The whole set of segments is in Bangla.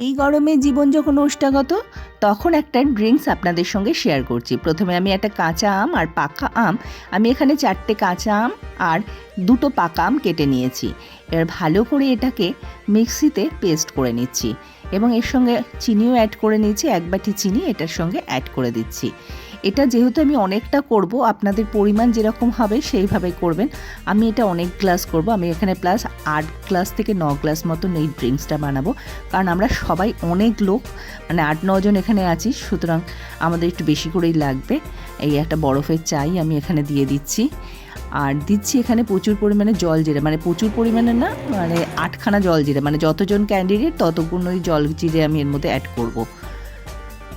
এই গরমে জীবন যখন ওষ্ঠাগত তখন একটা ড্রিঙ্কস আপনাদের সঙ্গে শেয়ার করছি। প্রথমে আমি একটা কাঁচা আম আর পাকা আম। আমি এখানে চারটে কাঁচা আম আর দুটো পাকা আম কেটে নিয়েছি। এবার ভালো করে এটাকে মিক্সিতে পেস্ট করে নিচ্ছি এবং এর সঙ্গে চিনিও অ্যাড করে নিচ্ছি এক বাটি চিনি এটার সঙ্গে অ্যাড করে দিচ্ছি। এটা যেহেতু আমি অনেকটা করব, আপনাদের পরিমাণ যেরকম হবে সেইভাবে করবেন। আমি এটা অনেক গ্লাস করব, আমি এখানে প্লাস আট গ্লাস থেকে ন গ্লাস মতন এই ড্রিঙ্কসটা বানাবো। কারণ আমরা সবাই অনেক লোক মানে আট নজন এখানে আছি, সুতরাং আমাদের একটু বেশি করেই লাগবে। এই একটা বরফের চাই আমি এখানে দিয়ে দিচ্ছি। আর দিচ্ছি এখানে প্রচুর পরিমাণে জল জিরে মানে প্রচুর পরিমাণে না মানে আটখানা জল জিরে মানে যতজন ক্যান্ডিডেট ততগুলোই জল জিরে আমি এর মধ্যে অ্যাড করব।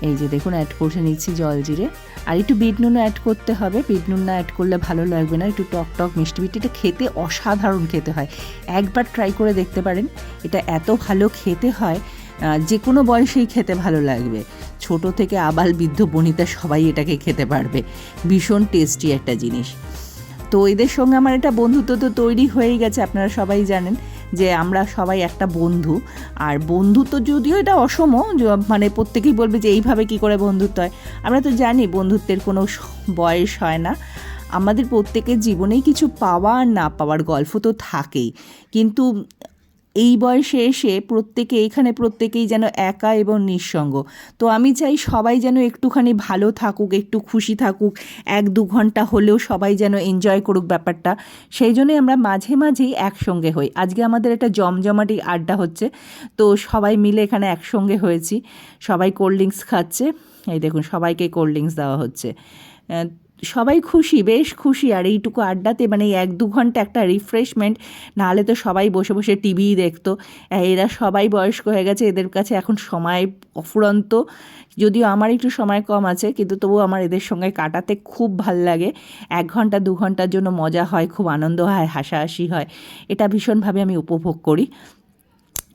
এই যে দেখুন অ্যাড করে নিচ্ছি জল জিরে। আর একটু বিট নুনও অ্যাড করতে হবে। বিট নুন না অ্যাড করলে ভালো লাগবে না। একটু টক টক মিষ্টি মিষ্টি। এটা খেতে অসাধারণ খেতে হয়। একবার ট্রাই করে দেখতে পারেন। এটা এত ভালো খেতে হয় যে কোনো বয়সেই খেতে ভালো লাগবে। ছোট থেকে আবাল বৃদ্ধ বনিতা সবাই এটাকে খেতে পারবে। ভীষণ টেস্টি একটা জিনিস। তো এদের সঙ্গে আমার একটা বন্ধুত্ব তো তৈরি হয়েই গেছে, আপনারা সবাই জানেন। যে আমরা সবাই একটা বন্ধু। আর বন্ধুত্ব যদিও এটা অসম মানে প্রত্যেকেই বলবে যে এইভাবে কি করে বন্ধুত্ব হয়। আমরা তো জানি বন্ধুত্বের কোনো বয়স হয় না। আমাদের প্রত্যেকের জীবনেই কিছু পাওয়া আর না পাওয়ার গল্প তো থাকেই। কিন্তু এই বয়সে এসে প্রত্যেকে, এখানে প্রত্যেকেই যেন একা এবং নিঃসঙ্গ। তো আমি চাই সবাই যেন একটুখানি ভালো থাকুক, একটু খুশি থাকুক, এক দু ঘণ্টা হলেও সবাই যেন এনজয় করুক ব্যাপারটা। সেই জন্যই আমরা মাঝে মাঝেই একসঙ্গে হই। আজকে আমাদের একটা জমজমাটি আড্ডা হচ্ছে, তো সবাই মিলে এখানে একসঙ্গে হয়েছি। সবাই কোল্ড ড্রিঙ্কস খাচ্ছে। এই দেখুন, সবাইকে কোল্ড ড্রিঙ্কস দেওয়া হচ্ছে। সবাই খুশি, বেশ খুশি। আর এইটুকু আড্ডাতে মানে এক দু ঘণ্টা একটা রিফ্রেশমেন্ট নাহলে তো সবাই বসে বসে টিভিই দেখতো। এরা সবাই বয়স্ক হয়ে গেছে, এদের কাছে এখন সময় অফুরন্ত। যদিও আমার একটু সময় কম আছে, কিন্তু তবুও আমার এদের সঙ্গে কাটাতে খুব ভালো লাগে। এক ঘণ্টা, দু ঘণ্টার জন্য মজা হয়, খুব আনন্দ হয়, হাসাহাসি হয়। এটা ভীষণভাবে আমি উপভোগ করি।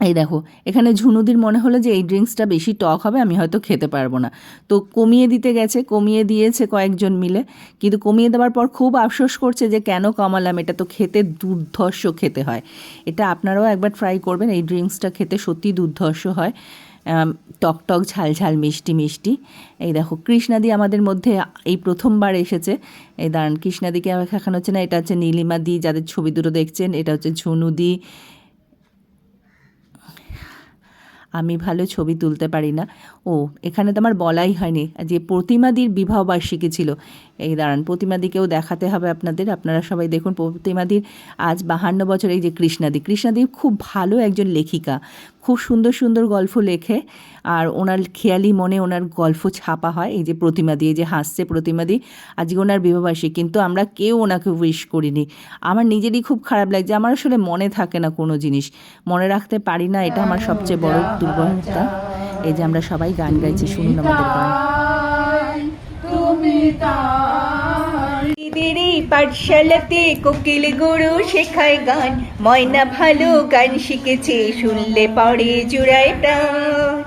এই দেখো, এখানে ঝুনুদির মনে হলো যে এই ড্রিঙ্কসটা বেশি টক হবে, আমি হয়তো খেতে পারব না। তো কমিয়ে দিতে গেছে, কমিয়ে দিয়েছে কয়েকজন মিলে। কিন্তু কমিয়ে দেওয়ার পর খুব আফসোস করছে যে কেন কমালাম, এটা তো খেতে দুর্ধর্ষ খেতে হয়। এটা আপনারাও একবার ট্রাই করবেন, এই ড্রিঙ্কসটা খেতে সত্যি দুর্ধর্ষ হয়। টক টক, ঝাল ঝাল, মিষ্টি মিষ্টি। এই দেখো, কৃষ্ণাদি আমাদের মধ্যে এই প্রথমবার এসেছে। এই দাঁড়ান, কৃষ্ণাদিকে দেখানো হচ্ছে না, এটা হচ্ছে নীলিমা দি, যাদের ছবি দুটো দেখছেন, এটা হচ্ছে ঝুনুদি আমি ভালো ছবি তুলতে পারি না। ও, এখানে তো আমার বলাই হয়নি যে প্রতিমাদির বিবাহবার্ষিকী ছিল। এই দাঁড়ান, প্রতিমাদিকেও দেখাতে হবে আপনাদের। আপনারা সবাই দেখুন, প্রতিমাদির আজ বাহান্ন বছর এই যে কৃষ্ণাদি। কৃষ্ণাদি খুব ভালো একজন লেখিকা। খুব সুন্দর সুন্দর গল্প লেখে। আর ওনার খেয়ালি মনে ওনার গল্প ছাপা হয়, এই যে প্রতিমা দিয়ে যে হাসছে প্রতিমা প্রতিমাদি আজকে ওনার বিবাহবার্ষিকী, কিন্তু আমরা কেউ ওনাকে উইশ করিনি। আমার নিজেরই খুব খারাপ লাগছে, আমার আসলে মনে থাকে না কোনো জিনিস। মনে রাখতে পারি না, এটা আমার সবচেয়ে বড় দুর্বলতা। এই যে আমরা সবাই গান গাইছি, শুনুন আমাদের গান। পাঠশালাতে কোকিল গুরু শেখায় গান। ময়না ভালো গান শিখেছে, শুনলে পরে জুড়ায় প্রাণ।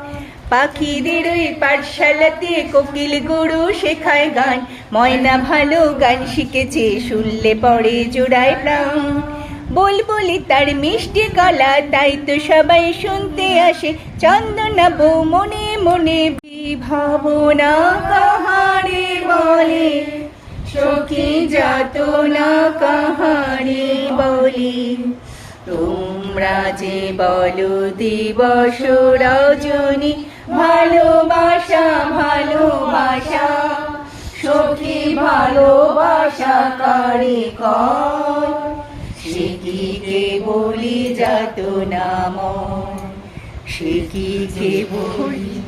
পাখিদের ওই পাঠশালাতে কোকিল গুরু শেখায় গান। ময়না ভালো গান শিখেছে, শুনলে পরে জোড়ায় প্রাণ। বলবলি তার মিষ্টি গলা, তাই তো সবাই শুনতে আসে। চন্দনা বউ মনে মনে বিভাবনা কাহারে বলে সখী যত না কাহারে বলি। তোমরা যে বলো দিবস রজনী, ভালোবাসা ভালোবাসা। সখী ভালোবাসা করে কর সে কি কে বলি যত নাম? সে কি কে বলি